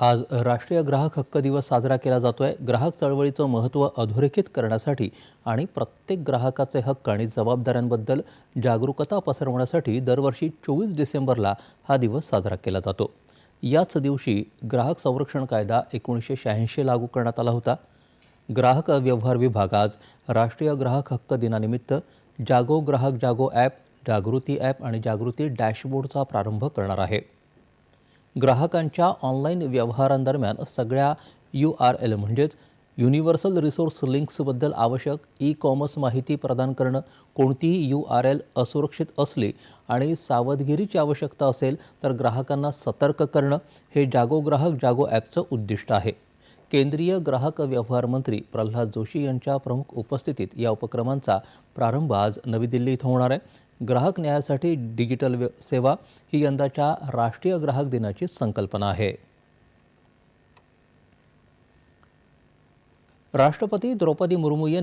आज राष्ट्रीय ग्राहक हक्क दिवस साजरा केला जातो आहे ग्राहक चळवळीचं महत्त्व अधोरेखित करण्यासाठी आणि प्रत्येक ग्राहकाचे हक्क आणि जबाबदाऱ्यांबद्दल जागरूकता पसरवण्यासाठी दरवर्षी चोवीस डिसेंबरला हा दिवस साजरा केला जातो. याच दिवशी ग्राहक संरक्षण कायदा एकोणीसशे शहाऐंशी लागू करण्यात आला होता. ग्राहक व्यवहार विभाग आज राष्ट्रीय ग्राहक हक्क दिनानिमित्त जागो ग्राहक जागो ॲप जागृती ॲप आणि जागृती डॅशबोर्डचा प्रारंभ करणार आहे. ग्राहकांच्या ऑनलाईन व्यवहारांदरम्यान सगळ्या यू आर एल म्हणजेच युनिव्हर्सल रिसोर्स लिंक्सबद्दल आवश्यक ई कॉमर्स माहिती प्रदान करणं कोणतीही यू आर एल असुरक्षित असली आणि सावधगिरीची आवश्यकता असेल तर ग्राहकांना सतर्क करणं हे जागो ग्राहक जागो ॲपचं उद्दिष्ट आहे. केंद्रीय ग्राहक व्यवहार मंत्री प्रल्हाद जोशी यांच्या प्रमुख उपस्थितीत या उपक्रमांचा प्रारंभ आज नवी दिल्ली इथं होणार आहे. ग्राहक न्यायासाठी डिजिटल सेवा ही यंदाच्या राष्ट्रीय ग्राहक दिनाची संकल्पना आहे. राष्ट्रपती द्रौपदी मुर्मू यांनी